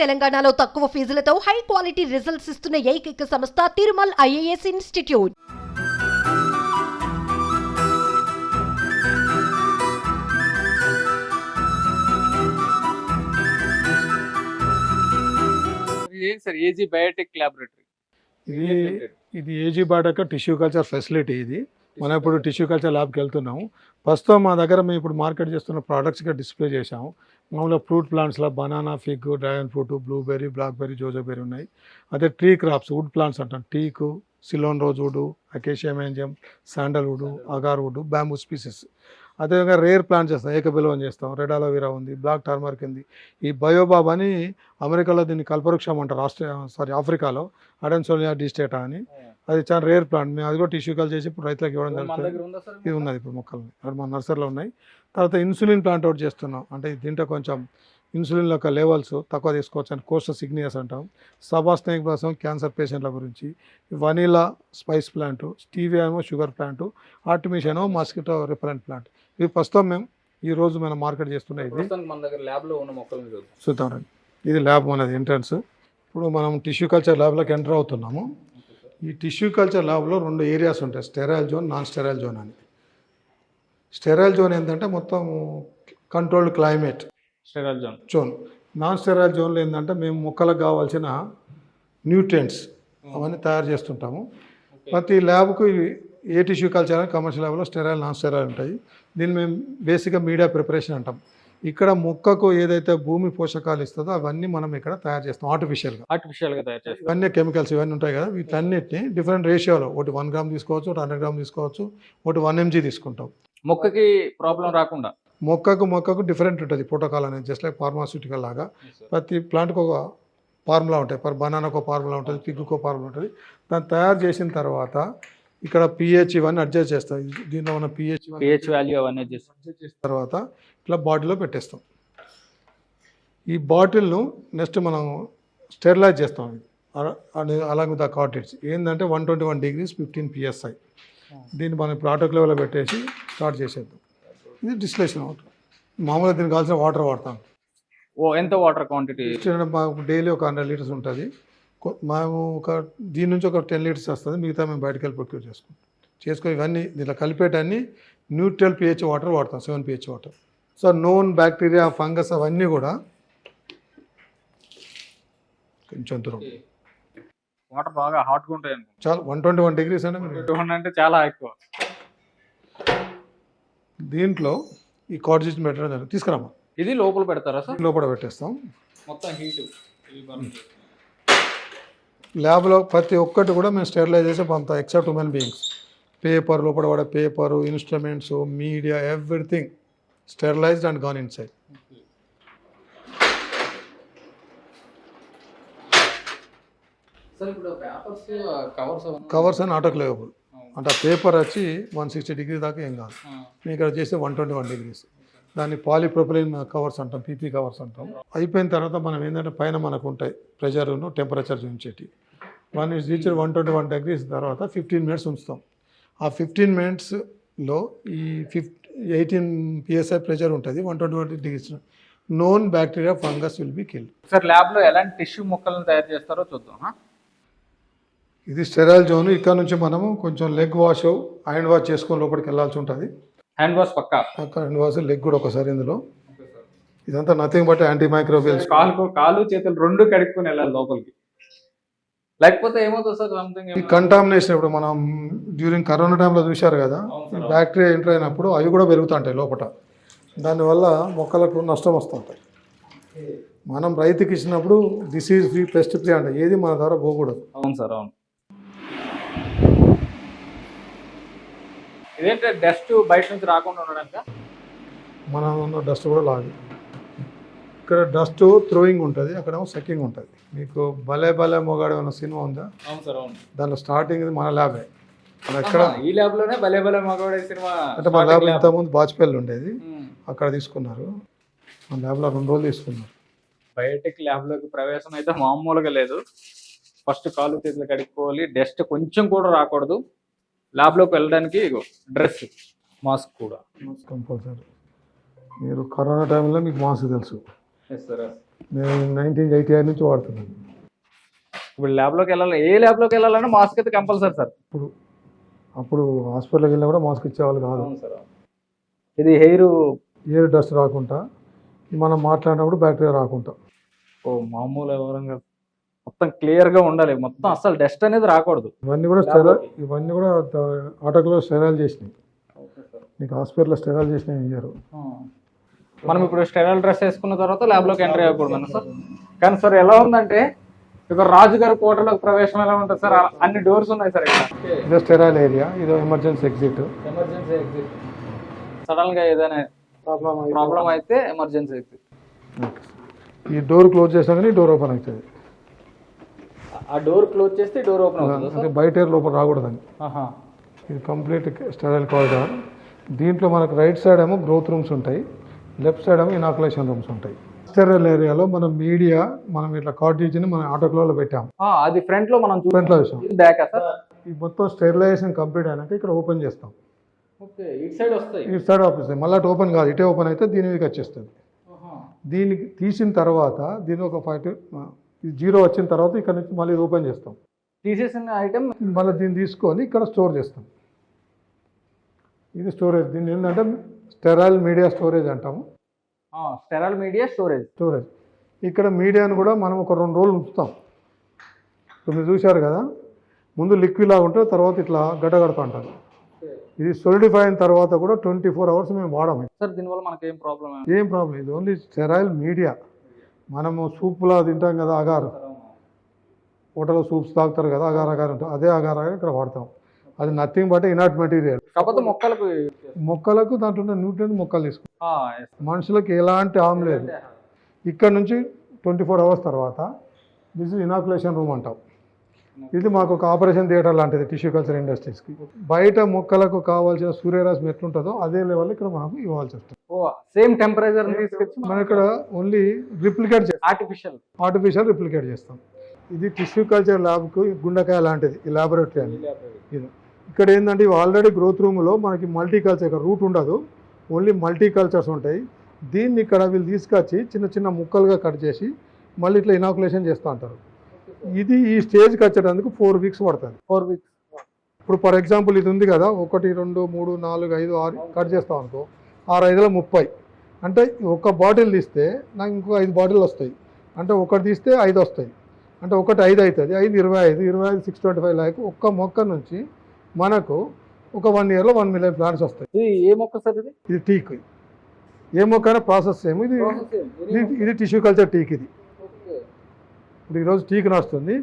తెలంగాణలో తక్కువ ఫీజులతో high quality results ఇస్తున్న ఏకైక సంస్థ Tirumal IAS institute. Sir? AG biotech laboratory ఇది ఇది ఏజీ బాటక టిష్యూ కల్చర్ ఫెసిలిటీ ఇది. మనం ఇప్పుడు టిష్యూ కల్చర్ ల్యాబ్కి వెళ్తున్నాము ప్రస్తుతం మా దగ్గర మేము ఇప్పుడు మార్కెట్ చేస్తున్న ప్రోడక్ట్స్గా డిస్ప్లే చేసాము మామూలుగా fruit ప్లాంట్స్లో banana fig dragon fruit blueberry blackberry జోజోబెర్రీ ఉన్నాయి. అదే ట్రీ క్రాప్స్ వుడ్ ప్లాంట్స్ అంటాం. Teak Ceylon rose wood acacia మెంజం sandalwood agar wood bamboo species అదేవిధంగా రేర్ ప్లాంట్ చేస్తాం. ఏకబిలవం చేస్తాం. రెడ్ అలోవెరా ఉంది బ్లాక్ టర్మరిక్ ఉంది. ఈ బయోబాబ్ అని అమెరికాలో దీన్ని కల్పవృక్షం అంటారు. ఆస్ట్రే సారీ ఆఫ్రికాలో. అడెన్సోలియా డిస్టేటా అని. అది చాలా రేర్ ప్లాంట్ మేము అది కూడా టిష్యూ కల్ చేసి ఇప్పుడు రైతులకు ఇవ్వడం జరుగుతుంది. ఇది ఉన్నది ఇప్పుడు మొక్కలు. అక్కడ మన నర్సరీలో ఉన్నాయి. తర్వాత ఇన్సులిన్ ప్లాంట్ అవుట్ చేస్తున్నాం. అంటే దీంట్లో కొంచెం ఇన్సులిన్ యొక్క లెవెల్స్ తక్కువ తీసుకోవచ్చు అని కోస్టల్ సిగ్నియస్ అంటాం. సబాస్టనిక్ కోసం క్యాన్సర్ పేషెంట్ల గురించి వనీలా స్పైస్ ప్లాంట్ స్టీవియా ఏమో sugar plant artemisia mosquito repellent plant. ఇవి ప్రస్తుతం మేము ఈ రోజు మనం మార్కెట్ చేస్తున్న ఇది. మన దగ్గర ల్యాబ్లో ఉన్న మొక్కలను చూద్దాం. చూద్దాం రండి. ఇది ల్యాబ్ మనది ఎంట్రన్స్ ఇప్పుడు మనం టిష్యూ కల్చర్ ల్యాబ్లోకి ఎంటర్ అవుతున్నాము. ఈ టిష్యూ కల్చర్ ల్యాబ్లో రెండు ఏరియాస్ ఉంటాయి sterile zone non sterile zone అని. స్టెరైల్ జోన్ ఏంటంటే మొత్తం controlled climate sterile zone. Zone. Non sterile జోన్లో ఏంటంటే మేము మొక్కలకు కావాల్సిన న్యూట్రియంట్స్ అవన్నీ తయారు చేస్తుంటాము. ప్రతి ల్యాబ్కు ఏ టిష్యూ కల్చర్ అని కమర్షియల్ ల్యాబ్లో స్టెరైల్ నాన్ స్టెరైల్ ఉంటాయి. దీన్ని మేము బేసిక్గా మీడియా ప్రిపరేషన్ అంటాం. ఇక్కడ మొక్కకు ఏదైతే భూమి పోషకాలు ఇస్తుందో అవన్నీ మనం ఇక్కడ తయారు చేస్తాం ఆర్టిఫిషియల్గా ఆర్టిఫిషియల్గా తయారు చేస్తారు ఇవన్నీ కెమికల్స్ ఇవన్నీ ఉంటాయి కదా వీటన్నిటిని డిఫరెంట్ రేషియోలో ఒకటి వన్ గ్రామ్ తీసుకోవచ్చు ఒకటి హండ్రెడ్ గ్రామ్ తీసుకోవచ్చు ఒకటి వన్ ఎంజీ తీసుకుంటాం. మొక్కకి ప్రాబ్లం రాకుండా? మొక్కకు మొక్కకు డిఫరెంట్ ఉంటుంది ప్రోటోకాల్ అనేది జస్ట్ లైక్ ఫార్మాస్యూటికల్ లాగా. ప్రతి ప్లాంట్కి ఒక ఫార్ములా ఉంటాయి పర్ బనానాకు ఫార్ములా ఉంటుంది పిగ్గుకు ఫార్ములా ఉంటుంది. దాన్ని తయారు చేసిన తర్వాత ఇక్కడ పిహెచ్ ఇవన్నీ అడ్జస్ట్ చేస్తాం దీనిలో ఉన్న పిహెచ్ పిహెచ్ వాల్యూ అవన్నీ అడ్జస్ట్ చేసిన తర్వాత ఇట్లా బాటిల్లో పెట్టేస్తాం. ఈ బాటిల్ను నెక్స్ట్ మనం స్టెరిలైజ్ చేస్తాం అలాగే ద కార్టెడ్స్ ఏంటంటే one twenty one degrees fifteen PSI దీన్ని మనం ఇప్పుడు లెవెల్లో పెట్టేసి స్టార్ట్ చేసేద్దాం. ఇది డిస్టిలేషన్ అవుతుంది. మామూలుగా దీనికి కావాల్సిన వాటర్ వాడతాం. ఓ ఎంత వాటర్ క్వాంటిటీ డైలీ ఒక హండ్రెడ్ లీటర్స్ ఉంటుంది. మేము ఒక దీని నుంచి ఒక టెన్ లీటర్స్ వస్తుంది మిగతా మేము బయటకు వెళ్ళి ప్రొక్యూర్ చేసుకుంటాం. చేసుకొని ఇవన్నీ దీంట్లో కలిపేటన్ని న్యూట్రల్ పిహెచ్ వాటర్ వాడతాం seven pH water. So known bacteria fungus అవన్నీ కూడా కొంచెం దూరం. వాటర్ బాగా హాట్గా ఉంటాయి చాలా వన్ ట్వంటీ వన్ డిగ్రీస్ అంటే మీరు టూ హండ్రెడ్ అంటే చాలా ఎక్కువ. దీంట్లో ఈ కార్డిజిన్ పెట్టడం జరుగుతుంది. తీసుకురామా ఇది లోపల పెడతారా సార్? లోపల పెట్టేస్తాం. మొత్తం హీట్. ల్యాబ్లో ప్రతి ఒక్కటి కూడా మేము స్టెరిలైజ్ చేసి పంపుతాం ఎక్సెప్ట్ హ్యూమన్ బీయింగ్స్ పేపర్ లోపల పడే paper instruments media everything sterilized and gone inside covers అని ఆటోక్లేవబుల్ అంటే ఆ పేపర్ వచ్చి వన్ సిక్స్టీ డిగ్రీ దాకా ఏం కాదు. మేము ఇక్కడ చేస్తే వన్ ట్వంటీ వన్ డిగ్రీస్ దాన్ని పాలిప్రొపిలిన్ కవర్స్ అంటాం పీపీ కవర్స్ అంటాం. అయిపోయిన తర్వాత మనం ఏంటంటే పైన మనకు ఉంటాయి ప్రెషర్ను temperature చూపించేటి. One is reach one twenty one degrees తర్వాత ఫిఫ్టీన్ మినిట్స్ ఉంచుతాం. ఆ ఫిఫ్టీన్ మినిట్స్లో ఈ ఫిఫ్ ఎయిటీన్ పిఎస్ఐ ప్రెషర్ ఉంటుంది one twenty one degrees. Known bacteria fungus will be kill sir ల్యాబ్లో ఎలాంటి టిష్యూ మొక్కలను తయారు చేస్తారో చూద్దాం? ఇది స్టెరైల్ జోన్. ఇక్కడ నుంచి మనము కొంచెం లెగ్ వాష్ హ్యాండ్ వాష్ చేసుకొని లోపలికి వెళ్ళాల్సి ఉంటుంది. హ్యాండ్ వాష్ పక్కా. అక్కడ హ్యాండ్ వాష్ లెగ్ కూడా ఒకసారి ఇందులో. ఇదంతా నథింగ్ బట్ యాంటీ మైక్రోబియల్స్ కాలు కాలు చేతులు రెండు కడుక్కొని వెళ్ళాలి లోపలికి. లేకపోతే ఏమవుతుంది సార్ సంథింగ్ ఈ కంటామినేషన్ ఇప్పుడు మనం డ్యూరింగ్ కరోనా టైంలో చూశారు కదా బ్యాక్టీరియా ఎంటర్ అయినప్పుడు అవి కూడా పెరుగుతుంటాయి లోపల దానివల్ల మొక్కలకు నష్టం వస్తుంటాయి. మనం రైతుకి ఇచ్చినప్పుడు డిసీజ్ ఫ్రీ పెస్ట్ ఫ్రీ అంటే ఏది మన ద్వారా పోకూడదు. అవును సార్ అవును. ఇదేంటే డస్ట్ బయట నుంచి రాకుండా ఉండడానికి? మనం ఉన్న డస్ట్ కూడా లాగి. ఇక్కడ డస్ట్ థ్రోయింగ్ ఉంటుంది అక్కడేమో సక్కింగ్ ఉంటుంది. మీకు భలే భలే మొగాడు అన్న సినిమా ఉందా? అవును సార్ అవును. దానిలో స్టార్టింగ్ మన ల్యాబే ఎక్కడ? ఈ ల్యాబ్లోనే భలే భలే మగవాడే సినిమా అంటే మన ల్యాబ్ ఇంతకుముందు బాజ్పేయిలో ఉండేది. అక్కడ తీసుకున్నారు. మన ల్యాబ్లో రెండు రోజులు తీసుకున్నారు. బయోటెక్ ల్యాబ్లోకి ప్రవేశం అయితే మామూలుగా లేదు. ఫస్ట్ కాలు చేతులు కడుక్కోవాలి డస్ట్ కొంచెం కూడా రాకూడదు. ల్యాబ్లోకి వెళ్ళడానికి డ్రెస్ మాస్క్ కూడా. కంపల్సరీ. మీరు కరోనా టైంలో మీకు మాస్క్ తెలుసు. నేను నైన్టీన్ ఎయిటీ నుంచి వాడుతున్నాను. ఇప్పుడు ల్యాబ్లోకి వెళ్ళాలి ఏ ల్యాబ్లోకి వెళ్ళాలన్నా మాస్క్ అయితే కంపల్సరీ సార్ ఇప్పుడు అప్పుడు హాస్పిటల్కి వెళ్ళినా కూడా మాస్క్ ఇచ్చేవాళ్ళు కాదు. ఇది హెయిర్? ఎయిర్ డస్ట్ రాకుండా మనం మాట్లాడినప్పుడు బ్యాక్టీరియా రాకుండా. ఓ మామూలు వివరంగా మొత్తం క్లియర్గా ఉండాలి. మొత్తం అసలు డస్ట్ అనేది రాకూడదు. ఇవన్నీ కూడా స్టెరైల్ ఇవన్నీ కూడా ఆటోలో స్టెరైల్ చేసినాయి. నీకు హాస్పిటల్లో స్టెరైల్ చేసినాయి ఇయ్యారు మనం ఇప్పుడు స్టెరైల్ డ్రెస్ వేసుకున్న తర్వాత ల్యాబ్లోకి ఎంటర్ అవ్వకూడదు సార్? కానీ సార్ ఎలా ఉందంటే ఇక రాజుగారి కోటలోకి ప్రవేశం ఎలా ఉంటుంది సార్? అన్ని డోర్స్ ఉన్నాయి సార్ ఇక్కడ. ఇదో స్టెరైల్ ఏరియా. ఇదో ఎమర్జెన్సీ ఎగ్జిట్ ఎమర్జెన్సీ ఎగ్జిట్ సడన్గా ఏదైనా ప్రాబ్లం అయితే ఎమర్జెన్సీ ఎగ్జిట్ ఈ డోర్ క్లోజ్ చేసాకనే డోర్ ఓపెన్ అవుతుంది. ఆ డోర్ క్లోజ్ చేస్తే డోర్ ఓపెన్ అవుతుంది. అంటే బయట ఎయిర్ లోపల రాకూడదని. ఇది కంప్లీట్ స్టెరైల్ కారిడార్ దీంట్లో మనకు రైట్ సైడ్ ఏమో గ్రోత్ రూమ్స్ ఉంటాయి. లెఫ్ట్ సైడ్ ఏమో ఇనాకులేషన్ రూమ్స్ ఉంటాయి. స్టెరైల్ ఏరియాలో మనం మీడియా మనం ఇట్లా కార్టీజ్ని మన ఆటోక్లోలో పెట్టాం. అది ఫ్రంట్లో మనం ఫ్రంట్లో వేసాం బ్యాక్ ఈ మొత్తం స్టెరిలైజేషన్ కంప్లీట్ అయినాక ఇక్కడ ఓపెన్ చేస్తాం. ఓకే ఇటు సైడ్ వస్తాయి. ఈ సైడ్ మళ్ళీ అటు ఓపెన్ కాదు ఇటే ఓపెన్ అయితే దీని మీదకి వచ్చేస్తుంది. దీనికి తీసిన తర్వాత దీని ఒక ఫైవ్ జీరో వచ్చిన తర్వాత ఇక్కడ నుంచి మళ్ళీ ఓపెన్ చేస్తాం. తీసేసిన ఐటమ్ మళ్ళీ దీన్ని తీసుకొని ఇక్కడ స్టోర్ చేస్తాం. ఇది స్టోరేజ్. దీన్ని ఏంటంటే స్టెరైల్ మీడియా స్టోరేజ్ అంటాము. Sterile media storage. స్టోరేజ్. ఇక్కడ మీడియాను కూడా మనం ఒక రెండు రోజులు ఉంచుతాం. ఇప్పుడు మీరు చూశారు కదా ముందు లిక్విడ్ లాగా ఉంటుంది తర్వాత ఇట్లా గడ్డగడతా ఉంటుంది ఇది సొలిడిఫై అయిన తర్వాత కూడా ట్వంటీ ఫోర్ అవర్స్ మేము వాడము. సార్ దీనివల్ల మనకి ఏం? ప్రాబ్లం ఏం ప్రాబ్లం ఇది ఓన్లీ స్టెరైల్ మీడియా మనము సూప్లా తింటాం కదా అగారు హోటల్లో సూప్స్ తాగుతారు కదా అగార్ అగారు అదే అగార్ అగారు ఇక్కడ వాడతాం. అది నథింగ్ బట్ ఇనాట్ మెటీరియల్ కాకపోతే మొక్కలకు మొక్కలకు దాంట్లో ఉన్న న్యూట్రియన్ మొక్కలు తీసుకుంటాం. మనుషులకు ఎలాంటి హామ్ లేదు. ఇక్కడ నుంచి ట్వంటీ ఫోర్ అవర్స్ తర్వాత దిస్ ఇనాకులేషన్ రూమ్ అంటాం. ఇది మాకు ఒక ఆపరేషన్ థియేటర్ లాంటిది టిష్యూ కల్చర్ ఇండస్ట్రీస్కి. బయట మొక్కలకు కావాల్సిన సూర్యరశ్మి ఎట్లుంటుందో అదే లెవెల్ ఇక్కడ మనకు ఇవ్వాల్సి వస్తుంది. సేమ్ టెంపరేచర్ మనం ఇక్కడ ఓన్లీ రిప్లికేట్ చేస్తాం. ఆర్టిఫిషియల్ ఆర్టిఫిషియల్ రిప్లికేట్ చేస్తాం. ఇది టిష్యూ కల్చర్ ల్యాబ్కు గుండెకాయ లాంటిది ఈ ల్యాబొరేటరీ అని. ఇది. ఇక్కడ ఏంటంటే ఇవి ఆల్రెడీ గ్రోత్ రూమ్లో మనకి మల్టీ కల్చర్ ఇక్కడ రూట్ ఉండదు. ఓన్లీ మల్టీ కల్చర్స్ ఉంటాయి. దీన్ని ఇక్కడ వీళ్ళు తీసుకొచ్చి చిన్న చిన్న ముక్కలుగా కట్ చేసి మళ్ళీ ఇట్లా ఇనాకులేషన్ చేస్తూ ఉంటారు. ఇది ఈ స్టేజ్కి వచ్చేటందుకు ఫోర్ వీక్స్ పడుతుంది. ఫోర్ వీక్స్ ఇప్పుడు ఫర్ ఎగ్జాంపుల్ ఇది ఉంది కదా ఒకటి రెండు మూడు నాలుగు ఐదు ఆరు కట్ చేస్తాం అనుకో ఆరు ఐదుల ముప్పై. అంటే ఒక బాటిల్ తీస్తే నాకు ఇంకో ఐదు బాటిల్ వస్తాయి. అంటే ఒకటి తీస్తే ఐదు వస్తాయి. అంటే ఒకటి ఐదు అవుతుంది ఐదు ఇరవై ఐదు ఇరవై ఐదు సిక్స్ ట్వంటీ ఫైవ్ ల్యాక్ ఒక్క మొక్క నుంచి మనకు ఒక వన్ ఇయర్లో వన్ మిలియన్ ప్లాంట్స్ వస్తాయి. ఇది ఏ మొక్క సార్ ఇది? ఇది టీక్. ఏ మొక్క అయినా ప్రాసెస్ సేమ్. ఇది ఇది ఇది టిష్యూ కల్చర్ టీక్ ఇది. ఇప్పుడు ఈరోజు టీక్ నడుస్తుంది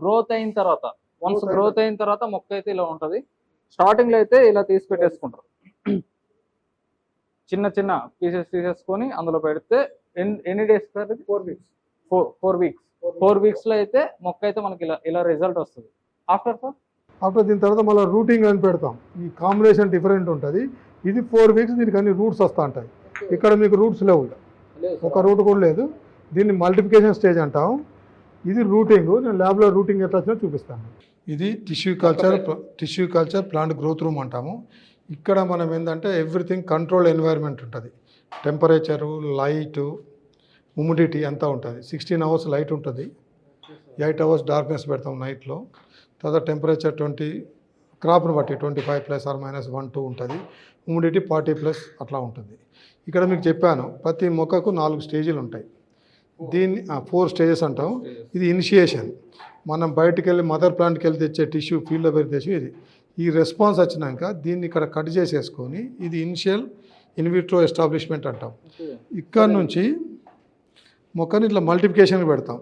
గ్రోత్ అయిన తర్వాత వన్స్ గ్రోత్ అయిన తర్వాత మొక్క అయితే ఇలా ఉంటది. స్టార్టింగ్లో అయితే ఇలా తీసి పెట్టేసుకుంటారు. చిన్న చిన్న పీసెస్ తీసేసుకొని అందులో పెడితే ఎన్- ఎన్ని days sir four weeks four four weeks four వీక్స్లో అయితే మొక్క అయితే మనకి ఇలా ఇలా రిజల్ట్ వస్తుంది. ఆఫ్టర్ సార్ ఆఫ్టర్ దీని తర్వాత మళ్ళీ రూటింగ్ అని పెడతాం. ఈ కాంబినేషన్ డిఫరెంట్ ఉంటుంది. ఇది ఫోర్ వీక్స్ దీనికి అన్ని రూట్స్ వస్తూ ఉంటాయి. ఇక్కడ మీకు రూట్స్ లేవు. ఒక రూట్ కూడా లేదు. దీన్ని మల్టిప్లికేషన్ స్టేజ్ అంటాం. ఇది రూటింగ్ నేను ల్యాబ్లో రూటింగ్ ఎట్లా వచ్చినా చూపిస్తాను. ఇది tissue culture tissue culture plant growth room అంటాము. ఇక్కడ మనం ఏంటంటే ఎవ్రీథింగ్ కంట్రోల్ ఎన్వైర్న్మెంట్ ఉంటుంది. టెంపరేచరు లైటు హ్యూమిడిటీ అంతా ఉంటుంది. సిక్స్టీన్ అవర్స్ లైట్ ఉంటుంది. ఎయిట్ అవర్స్ డార్క్నెస్ పెడతాం నైట్లో. తర్వాత టెంపరేచర్ ట్వంటీ క్రాప్ను బట్టి twenty five plus or minus one two ఉంటుంది. హ్యూమిడిటీ ఫార్టీ ప్లస్ అట్లా ఉంటుంది. ఇక్కడ మీకు చెప్పాను ప్రతి మొక్కకు నాలుగు స్టేజీలు ఉంటాయి. దీన్ని ఫోర్ స్టేజెస్ అంటాం. ఇది ఇనిషియేషన్ మనం బయటికి వెళ్ళి మదర్ ప్లాంట్కి వెళ్ళి తెచ్చే టిష్యూ ఫీల్డ్లో పెరిగి తెచ్చి ఇది. ఈ రెస్పాన్స్ వచ్చినాక దీన్ని ఇక్కడ కట్ చేసేసుకొని ఇది ఇనిషియల్ ఇన్విట్రో ఎస్టాబ్లిష్మెంట్ అంటాం. ఇక్కడ నుంచి మొక్కని ఇట్లా మల్టిప్లికేషన్ పెడతాం.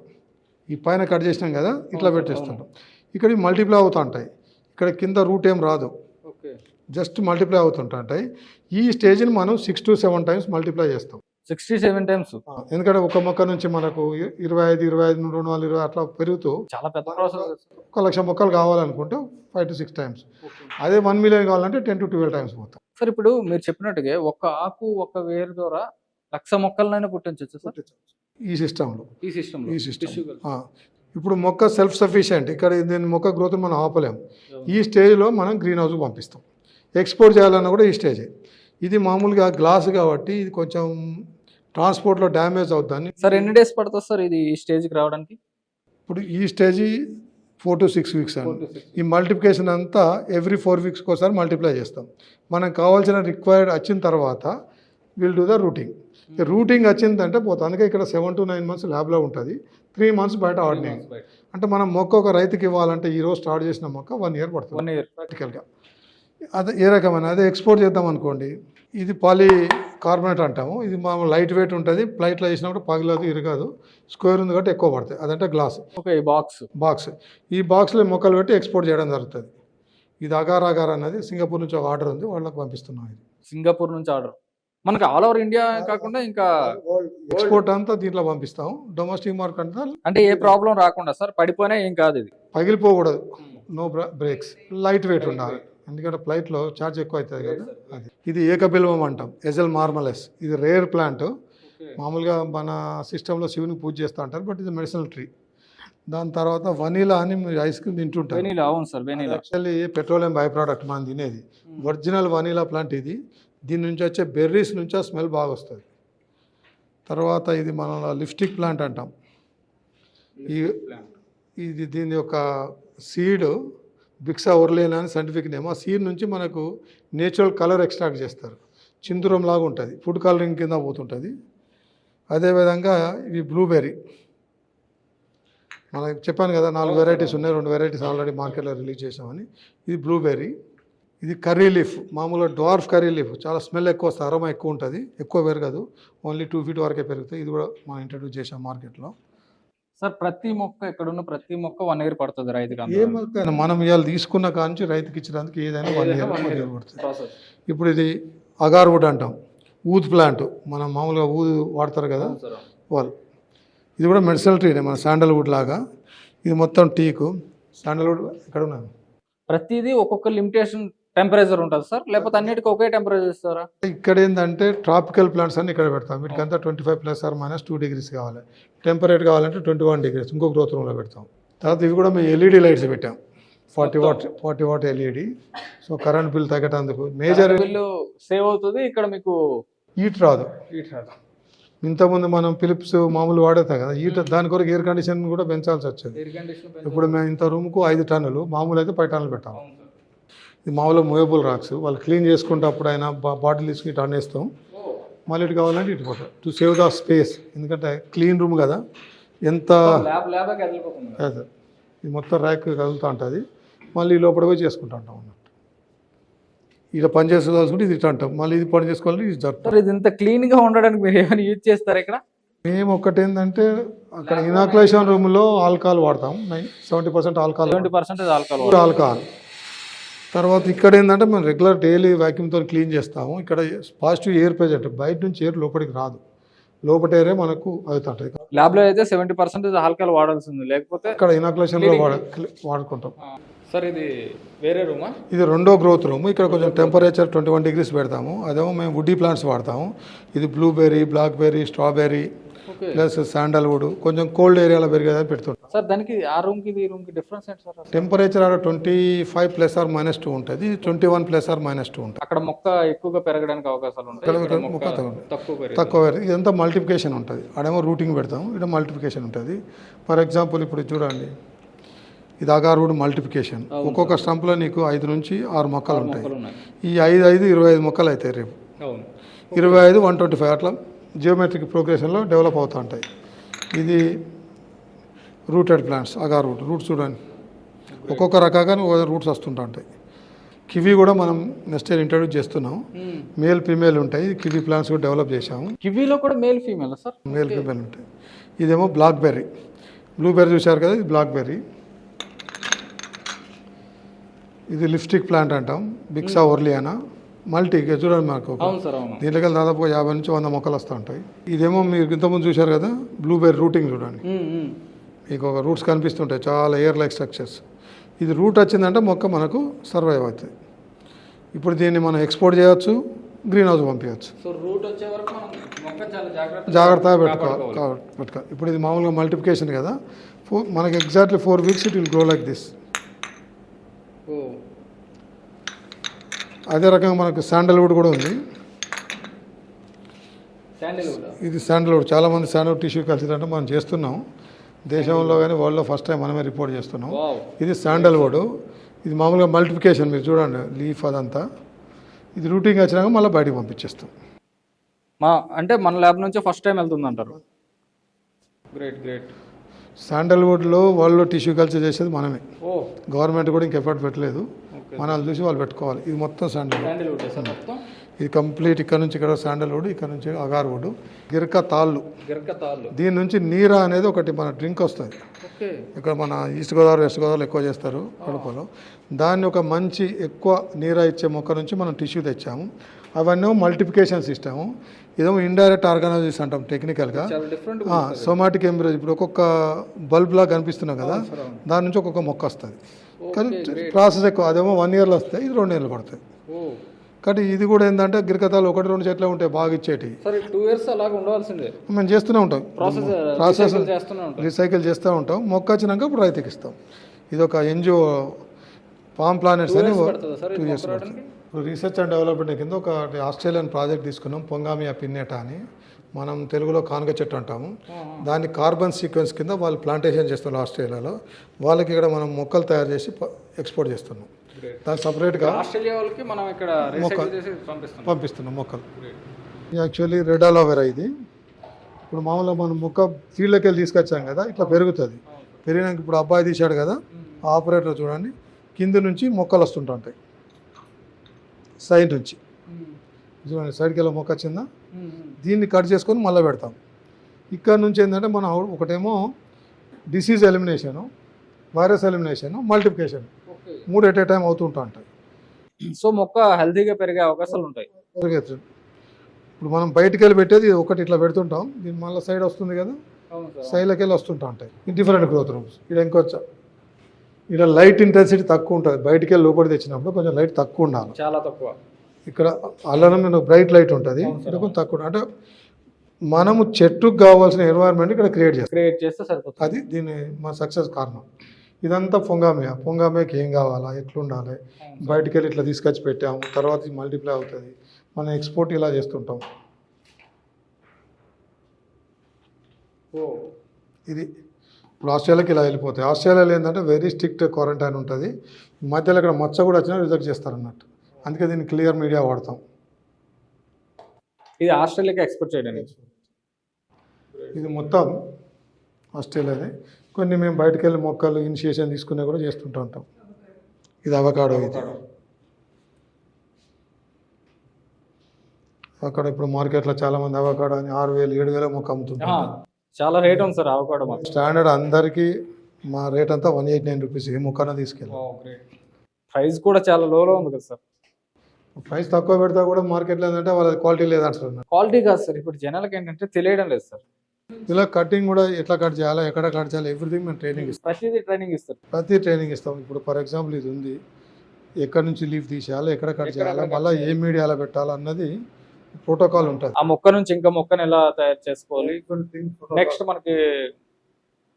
ఈ పైన కట్ చేసినాం కదా ఇట్లా పెట్టేస్తుంటాం. ఇక్కడ మల్టిప్లై అవుతూ ఉంటాయి. ఇక్కడ కింద రూట్ ఏం రాదు. జస్ట్ మల్టిప్లై అవుతుంటాయి ఈ స్టేజ్ని మనం six to seven times multiply చేస్తాం. సిక్స్టీ సెవెన్ టైమ్స్ ఎందుకంటే ఒక మొక్క నుంచి మనకు ఇరవై ఐదు ఇరవై ఐదు రెండు వందల ఇరవై అట్లా పెరుగుతూ చాలా పెద్ద ప్రాసెస్ ఒక లక్ష మొక్కలు కావాలనుకుంటే ఫైవ్ టు సిక్స్ టైమ్స్ అదే వన్ మిలియన్ కావాలంటే టెన్ టు ట్వెల్వ్ టైమ్స్ పోతాం. సార్ ఇప్పుడు మీరు చెప్పినట్టుగా ఒక ఆకు ఒక వేరు ద్వారా లక్ష మొక్కలనైనా పుట్టించవచ్చు సార్? ఈ సిస్టంలో. ఈ సిస్టమ్ ఈ సిస్టమ్ ఇప్పుడు మొక్క సెల్ఫ్ సఫిషియెంట్ ఇక్కడ దీని మొక్క గ్రోత్ మనం ఆపలేము ఈ స్టేజ్లో మనం గ్రీన్ హౌస్కి పంపిస్తాం. ఎక్స్పోర్ట్ చేయాలన్నా కూడా ఈ స్టేజే. ఇది మామూలుగా గ్లాస్ కాబట్టి ఇది కొంచెం ట్రాన్స్పోర్ట్లో డ్యామేజ్ అవుద్దని. సార్ ఎన్ని డేస్ పడుతుంది సార్ ఇది ఈ స్టేజ్కి రావడానికి? ఇప్పుడు ఈ stage four to six weeks అండి. ఈ మల్టిప్లికేషన్ అంతా ఎవ్రీ ఫోర్ వీక్స్కి ఒకసారి మల్టిప్లై చేస్తాం. మనకు కావాల్సిన రిక్వైర్డ్ వచ్చిన తర్వాత will do the rooting rooting వచ్చిందంటే పోతుంది అందుకే ఇక్కడ సెవెన్ టు నైన్ మంత్స్ ల్యాబ్లో ఉంటుంది. త్రీ మంత్స్ బయట ఆర్డనింగ్ అంటే మనం మొక్క ఒక రైతుకి ఇవ్వాలంటే ఈ రోజు స్టార్ట్ చేసిన మొక్క వన్ ఇయర్ పడుతుంది. వన్ ఇయర్ ప్రాక్టికల్గా అదే ఏ రకమైన అదే ఎక్స్పోర్ట్ చేద్దాం అనుకోండి. ఇది పాలీ కార్బోనేట్ అంటాము. ఇది మనం లైట్ వెయిట్ ఉంటుంది. ఫ్లైట్లో వేసినప్పుడు పగలదు ఇరగదు స్క్వేర్ ఉంది కాబట్టి ఎక్కువ పడుతుంది అదంటే గ్లాస్ ఓకే బాక్స్ బాక్స్ ఈ బాక్స్లో మొక్కలు పెట్టి ఎక్స్పోర్ట్ చేయడం జరుగుతుంది. ఇది అగార్ అగార్ అన్నది సింగపూర్ నుంచి ఒక ఆర్డర్ ఉంది. వాళ్ళకి పంపిస్తున్నాం ఇది. సింగపూర్ నుంచి ఆర్డర్ మనకి ఆల్ ఓవర్ ఇండియా కాకుండా ఇంకా ఎక్స్పోర్ట్ అంతా దీంట్లో పంపిస్తాం. డొమెస్టిక్ మార్కెట్ అంతా అంటే ఏ ప్రాబ్లం రాకుండా సార్? పడిపోయినా ఏం కాదు ఇది. పగిలిపోకూడదు. నో బ్రేక్స్ లైట్ వెయిట్ ఉండాలి. ఎందుకంటే ఫ్లైట్లో ఛార్జ్ ఎక్కువ అవుతుంది కదా అది. ఇది ఏకబిల్వం అంటాం ఎజల్ మార్మలెస్. ఇది రేర్ ప్లాంట్. మామూలుగా మన సిస్టంలో శివుని పూజ చేస్తూ ఉంటారు బట్ ఇది మెడిసినల్ ట్రీ. దాని తర్వాత వనీలా అని మీరు ఐస్ క్రీమ్ తింటుంటారు. వెనీలా అవును sir vanilla. Actually petroleum by product మనం తినేది. ఒరిజినల్ వనీలా ప్లాంట్ ఇది. దీని నుంచి వచ్చే బెర్రీస్ నుంచి ఆ స్మెల్ బాగా వస్తుంది. తర్వాత ఇది మన లిప్స్టిక్ ప్లాంట్ అంటాం. ఈ ఇది దీని యొక్క సీడ్ బిక్సా ఒర్లేనా అని సైంటిఫిక్ నేమ్ ఆ సీడ్ నుంచి మనకు నేచురల్ కలర్ ఎక్స్ట్రాక్ట్ చేస్తారు. చిందురం లాగా ఉంటుంది. ఫుడ్ కలరింగ్ కింద పోతుంటుంది. అదేవిధంగా ఇవి బ్లూబెర్రీ మనకి చెప్పాను కదా నాలుగు వెరైటీస్ ఉన్నాయి. రెండు వెరైటీస్ ఆల్రెడీ మార్కెట్లో రిలీజ్ చేసామని ఇది బ్లూబెర్రీ ఇది కర్రీ లీఫ్ మామూలుగా డ్వార్ఫ్ కర్రీ లీఫ్ చాలా స్మెల్ ఎక్కువ వస్తుంది. అరమ ఎక్కువ ఉంటుంది. ఎక్కువ పెరగదు. ఓన్లీ టూ ఫీట్ వరకే పెరుగుతాయి. ఇది కూడా మనం ఇంట్రడ్యూస్ చేసాం మార్కెట్లో సార్ ప్రతి మొక్క ఎక్కడున్న ప్రతి మొక్క వన్ ఇయర్ పడుతుంది రైతుకి ఏ మొక్కైనా మనం ఇవాళ తీసుకున్న కాంచి రైతుకి ఇచ్చడానికి ఏదైనా వన్ ఇయర్ వన్ ఇయర్ పడుతుంది. ఇప్పుడు ఇది అగార్ వుడ్ అంటాం. ఊద్ ప్లాంట్ మనం మామూలుగా ఊదు వాడతారు కదా? వాళ్ళు. ఇది కూడా మెడిసినల్ ట్రీనే మన శాండల్వుడ్ లాగా. ఇది మొత్తం టీకు శాండల్వుడ్ ఇక్కడ ఉన్నాను ప్రతిదీ ఒక్కొక్క లిమిటేషన్ టెంపరేచర్ ఉంటుంది సార్? లేకపోతే అన్నిటికీ ఒకే టెంపరేచర్ ఇస్తారా? ఇక్కడ ఏంటంటే ట్రాపికల్ ప్లాంట్స్ అన్ని ఇక్కడ పెడతాం. వీటికంతా twenty five plus or minus two degrees కావాలి. టెంపరేట్ కావాలంటే ట్వంటీ వన్ డిగ్రీస్ ఇంకో గ్రోత్ రూమ్లో పెడతాం. తర్వాత ఇవి కూడా మేము ఎల్ఈడి లైట్స్ పెట్టాం. Forty watt forty watt LED. So current bill తగ్గేటందుకు major bill save అవుతుంది ఇక్కడ మీకు హీట్ రాదు. ఇంతకుముందు మనం ఫిలిప్స్ మామూలు వాడేస్తాం కదా హీట్ దాని కొరకు ఎయిర్ కండిషన్ కూడా పెంచాల్సి వచ్చేది. ఇప్పుడు మేము ఇంత రూమ్కు ఐదు టన్నులు మామూలు అయితే పది టన్నులు పెట్టాం. ఇది మామూలుగా మూవబుల్ రాక్స్. వాళ్ళు క్లీన్ చేసుకుంటప్పుడు అయినా బాటిల్ తీసుకుని ఇటు అనేస్తాం మళ్ళీ ఇటు కావాలంటే ఇటు పోతాం. To save the space. ఎందుకంటే క్లీన్ రూమ్ కదా. ఎంత. ఇది మొత్తం ర్యాక్ కదులుతూ ఉంటుంది. మళ్ళీ లోపల పోయి చేసుకుంటూ ఉంటాం అన్నట్టు. ఇలా పని చేసుకోవాల్సుకుంటే ఇది ఇటు అంటాం. మళ్ళీ ఇది పని చేసుకోవాలంటే ఇది జరుపుతాం. సార్ ఇది ఇంత క్లీన్గా ఉండడానికి మీరు ఏమైనా యూజ్ చేస్తారా ఇక్కడ? మేము ఒకటి ఏంటంటే అక్కడ ఇనాకులేషన్ రూమ్లో ఆల్కహాల్ వాడతాం. సెవెంటీ పర్సెంట్ ఆల్కహాల్ ఆల్కహాల్ తర్వాత ఇక్కడ ఏంటంటే మేము రెగ్యులర్ డైలీ వ్యాక్యూమ్తో క్లీన్ చేస్తాము. ఇక్కడ పాజిటివ్ ఎయిర్ ప్రెజెంట్ బయట నుంచి ఎయిర్ లోపలికి రాదు. లోపల ఎయిరే మనకు అవుతుంటుంది ల్యాబ్లో అయితే సెవెంటీ పర్సెంటేజ్ ఆల్కహాల్ వాడాల్సింది. లేకపోతే ఇక్కడ ఇనాకులేషన్లో వాడ వాడుకుంటాం. సార్ ఇది వేరే రూమా ఇది రెండో గ్రోత్ రూమ్ ఇక్కడ కొంచెం టెంపరేచర్ ట్వంటీ వన్ డిగ్రీస్ పెడతాము. అదేమో మేము వుడ్డీ ప్లాంట్స్ వాడతాము. ఇది blueberry blackberry strawberry plus sandalwood కొంచెం కోల్డ్ ఏరియాలో పెరిగేదని పెడుతుంటాం సార్ దానికి ఆ రూమ్కి ఈ రూమ్కి డిఫరెన్స్ ఏంటి సార్? టెంపరేచర్ ఆడ twenty five plus or minus two ఉంటుంది. Twenty one plus or minus two ఉంటుంది. అక్కడ మొక్క ఎక్కువగా పెరగడానికి అవకాశాలు ఉంటాయి. మొక్క తక్కువ. తక్కువ ఇదంతా మల్టిప్లికేషన్ ఉంటుంది. ఆడేమో రూటింగ్ పెడతాం ఇక్కడ మల్టిప్లికేషన్ ఉంటుంది. ఫర్ ఎగ్జాంపుల్ ఇప్పుడు చూడండి. ఇది అగారుడు మల్టిప్లికేషన్. ఒక్కొక్క స్టంప్లో నీకు ఐదు నుంచి ఆరు మొక్కలు ఉంటాయి. ఈ ఐదు ఐదు ఇరవై ఐదు మొక్కలు అవుతాయి రేపు. ఇరవై ఐదు వన్ ట్వంటీ ఫైవ్ అట్లా జియోమెట్రిక్ ప్రోగ్రెషన్లో డెవలప్ అవుతూ ఉంటాయి. ఇది రూటెడ్ ప్లాంట్స్ అగా రూట్ రూట్స్ చూడండి. ఒక్కొక్క రకంగా రూట్స్ వస్తుంటా ఉంటాయి. కివి కూడా మనం నెక్స్ట్ ఇయర్ ఇంట్రడ్యూస్ చేస్తున్నాం. మేల్ ఫీమేల్ ఉంటాయి. కివి ప్లాంట్స్ కూడా డెవలప్ చేశాము. కివీలో కూడా male female sir? Male female ఉంటాయి. ఇదేమో బ్లాక్ బెర్రీ బ్లూబెర్రీ చూశారు కదా ఇది బ్లాక్ బెర్రీ ఇది లిప్స్టిక్ ప్లాంట్ అంటాం. బిక్సా ఒర్లియానా మల్టీ చూడండి మాకు దీంట్లోకి దాదాపు యాభై నుంచి వంద మొక్కలు వస్తూ ఉంటాయి. ఇదేమో మీరు ఇంతకుముందు చూశారు కదా బ్లూబెర్రీ రూటింగ్ చూడండి. మీకు ఒక రూట్స్ కనిపిస్తుంటాయి చాలా ఎయిర్ లైక్ స్ట్రక్చర్స్ ఇది రూట్ వచ్చిందంటే మొక్క మనకు సర్వైవ్ అవుతుంది. ఇప్పుడు దీన్ని మనం ఎక్స్పోర్ట్ చేయొచ్చు గ్రీన్ హౌస్ పంపించవచ్చు జాగ్రత్తగా పెట్టుకోవాలి కావాలి పెట్టుకోవాలి ఇప్పుడు ఇది మామూలుగా మల్టిప్లికేషన్ కదా ఫోర్ మనకి exactly four weeks it will grow like this ఓ. అదే రకంగా మనకు శాండల్వుడ్ కూడా ఉంది. ఇది శాండల్వుడ్. చాలామంది శాండల్వుడ్ టిష్యూ కల్చర్ అంటే మనం చేస్తున్నాం. దేశంలో కానీ వరల్డ్లో ఫస్ట్ టైం మనమే రిపోర్ట్ చేస్తున్నాం. ఇది శాండల్వుడ్. ఇది మామూలుగా మల్టిప్లికేషన్ మీరు చూడండి లీఫ్ అదంతా. ఇది రూటింగ్ వచ్చినాక మళ్ళీ బయటికి పంపించేస్తాం. మా అంటే మన ల్యాబ్ నుంచి ఫస్ట్ టైం వెళ్తుంది అంటారు గ్రేట్ గ్రేట్ శాండల్వుడ్లో వరల్డ్లో టిష్యూ కల్చర్ చేసేది మనమే. గవర్నమెంట్ కూడా ఇంక ఎఫర్ట్ పెట్టలేదు. మనల్ని చూసి వాళ్ళు పెట్టుకోవాలి. ఇది మొత్తం శాండల్వుడ్ ఇది కంప్లీట్ ఇక్కడ నుంచి ఇక్కడ శాండల్వుడ్ ఇక్కడ నుంచి అగార్వుడ్ గిరక తాళ్ళు. గిరక తాళ్ళు. దీని నుంచి నీరా అనేది ఒకటి మన డ్రింక్ వస్తుంది. ఇక్కడ మన ఈస్ట్ గోదావరి వెస్ట్ గోదావరి ఎక్కువ చేస్తారు కడుపులో. దాన్ని ఒక మంచి ఎక్కువ నీరా ఇచ్చే మొక్క నుంచి మనం టిష్యూ తెచ్చాము. అవన్నీ మల్టిప్లికేషన్ సిస్టము. ఇదేమో ఇండైరెక్ట్ ఆర్గానైజేషన్ అంటాం టెక్నికల్గా సోమాటిక్ ఎంబ్రేజ్ ఇప్పుడు ఒక్కొక్క బల్బ్ లాగా కనిపిస్తున్నాం కదా దాని నుంచి ఒక్కొక్క మొక్క వస్తుంది. కానీ ప్రాసెస్ ఎక్కువ అదేమో వన్ ఇయర్లో వస్తాయి ఇది రెండు ఇయర్లు పడుతుంది కానీ ఇది కూడా ఏంటంటే గిరికతాలు ఒకటి రెండు చెట్లే ఉంటాయి బాగా ఇచ్చేటి. టూ ఇయర్స్ మేము చేస్తూనే ఉంటాం. ప్రాసెస్ రీసైకిల్ చేస్తూ ఉంటాం. మొక్క వచ్చినాక ఇప్పుడు రైతుకి ఇస్తాం. ఇది ఒక ఎన్జిఓ పామ్ ప్లానెట్స్ అని పడుతుందా? ఇది మొక్క రావడానికి? ఇప్పుడు రీసెర్చ్ అండ్ డెవలప్మెంట్ కింద ఒక ఆస్ట్రేలియన్ ప్రాజెక్ట్ తీసుకున్నాం పొంగామియా పిన్నెట అని. మనం తెలుగులో కానుక చెట్టు అంటాము. దాన్ని కార్బన్ సీక్వెన్స్ కింద వాళ్ళు ప్లాంటేషన్ చేస్తున్నారు ఆస్ట్రేలియాలో వాళ్ళకి ఇక్కడ మనం మొక్కలు తయారు చేసి ఎక్స్పోర్ట్ చేస్తున్నాం. దానికి సపరేట్గా ఆస్ట్రేలియా వాళ్ళకి మనం ఇక్కడ రీసైకిల్ చేసి పంపిస్తాం పంపిస్తున్నాం మొక్కలు. యాక్చువల్లీ రెడ్ అలోవెరా ఇది. ఇప్పుడు మామూలుగా మనం మొక్క ఫీల్డ్లోకి వెళ్ళి తీసుకొచ్చాం కదా ఇట్లా పెరుగుతుంది. పెరిగినాక ఇప్పుడు అబ్బాయి తీశాడు కదా ఆపరేటర్ చూడండి. కింద నుంచి మొక్కలు వస్తుంటాయి సైడ్ నుంచి. చూడండి సైడ్కి వెళ్ళి మొక్క వచ్చిందా? దీన్ని కట్ చేసుకొని మళ్ళీ పెడతాం. ఇక్కడ నుంచి ఏంటంటే మనం ఒకటేమో disease elimination virus elimination multiplication మూడు ఎట్ ఏ టైం అవుతుంటా ఉంటాయి సో మొక్క హెల్తీగా పెరిగే అవకాశాలు ఉంటాయి. ఇప్పుడు మనం బయటికి వెళ్ళి పెట్టేది ఒకటి ఇట్లా పెడుతుంటాం. దీని మళ్ళీ సైడ్ వస్తుంది కదా? సైడ్లోకి వెళ్ళి వస్తుంటా ఉంటాయి డిఫరెంట్ గ్రోత్ రూమ్స్ ఇక్కడ ఇంకొచ్చా ఇక్కడ లైట్ ఇంటెన్సిటీ తక్కువ ఉంటుంది. బయటికి వెళ్ళి లోపలి తెచ్చినప్పుడు కొంచెం లైట్ తక్కువ ఉండాలి. చాలా తక్కువ. ఇక్కడ మీద బ్రైట్ లైట్ ఉంటుంది. ఇక్కడ కొంచెం తక్కువ. అంటే మనము చెట్టుకు కావాల్సిన ఎన్వైర్న్మెంట్ ఇక్కడ క్రియేట్ చేస్తాం. క్రియేట్ చేస్తే సరిపోతుంది. అది దీని మా సక్సెస్ కారణం. ఇదంతా పొంగామియా పొంగామియాకి ఏం కావాలా? ఎట్లుండాలి? బయటికి వెళ్ళి ఇట్లా తీసుకొచ్చి పెట్టాము. తర్వాత మల్టిప్లై అవుతుంది. మనం ఎక్స్పోర్ట్ ఇలా చేస్తుంటాం. ఓ. ఇది ఇప్పుడు ఆస్ట్రేలియాకి ఇలా వెళ్ళిపోతాయి. ఆస్ట్రేలియాలో ఏంటంటే వెరీ స్ట్రిక్ట్ క్వారంటైన్ ఉంటుంది. మధ్యలో ఇక్కడ మచ్చ కూడా వచ్చినా రిజెక్ట్ చేస్తారు అన్నట్టు అందుకే దీన్ని క్లియర్ మీడియా వాడతాం. ఇది ఆస్ట్రేలియాకి ఎక్స్పోర్ట్ చేయడానికి. ఇది మొత్తం ఆస్ట్రేలియాదే. కొన్ని మేము బయటకు వెళ్ళి మొక్కలు ఇనిషియేషన్ తీసుకునే కూడా చేస్తుంటూ ఉంటాం. ఇది అవకాడో ఇది. అక్కడ ఇప్పుడు మార్కెట్లో చాలా మంది అవకాడో అని ఆరు వేలు ఏడు వేల మొక్క అమ్ముతుంటారు. ఆ, చాలా రేట్ ఉంది సార్ అవకాడో స్టాండర్డ్ అందరికీ మా రేట్ అంతా వన్ ఎయిట్ నైన్ రూపీస్ ఏ మొక్కన తీసుకెళ్ళి. ప్రైస్ కూడా చాలా లోలో ఉంది కదా సార్. ప్రైస్ తక్కువ పెడతా కూడా మార్కెట్లో ఏంటంటే వాళ్ళ క్వాలిటీ లేదంటారు క్వాలిటీ కాదు సార్ ఇప్పుడు జనాలకి ఏంటంటే తెలియడం లేదు సార్. ఇలా కటింగ్ కూడా ఎట్లా కట్ చేయాలా ఎక్కడ కట్ చేయాలి ఎవ్రీథింగ్ మేము ట్రైనింగ్ ఇస్తాం. ప్రతిదీ ట్రైనింగ్ ఇస్తారు. ప్రతి ట్రైనింగ్ ఇస్తాం. ఇప్పుడు ఫర్ ఎగ్జాంపుల్ ఇది ఉంది. ఎక్కడి నుంచి లీఫ్ తీసేయాలి ఎక్కడ కట్ చేయాలా మళ్ళీ ఏ మీడియాలో పెట్టాలి అన్నది ప్రోటోకాల్ ఉంటుంది. ఆ మొక్క నుంచి ఇంకా మొక్కను ఎలా తయారు చేసుకోవాలి? నెక్స్ట్ మనకి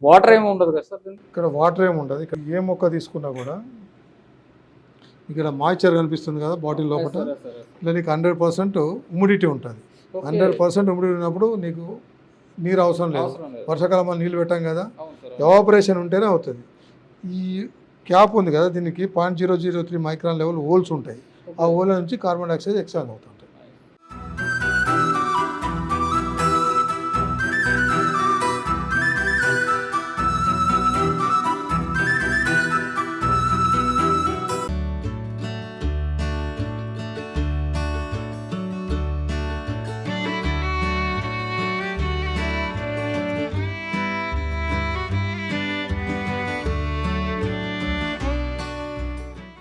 వాటర్ ఏమి ఉండదు కదా సార్? ఇక్కడ వాటర్ ఏమి ఉండదు. ఇక్కడ ఏ మొక్క తీసుకున్నా కూడా ఇక్కడ మాయిశ్చర్ కనిపిస్తుంది కదా బాటిల్ లోపల. ఇలా నీకు హండ్రెడ్ పర్సెంట్ హ్యూమిడిటీ ఉంటుంది. హండ్రెడ్ పర్సెంట్ హ్యూమిడిటీ ఉన్నప్పుడు నీకు నీరు అవసరం లేదు. వర్షాకాలం మనం నీళ్ళు పెట్టాం కదా. ఎవాపరేషన్ ఉంటేనే అవుతుంది. ఈ క్యాప్ ఉంది కదా దీనికి point zero zero three micron level holes ఉంటాయి. ఆ హోల్ నుంచి కార్బన్ డైఆక్సైడ్ ఎక్స్ట్రా అవుతుంటాయి.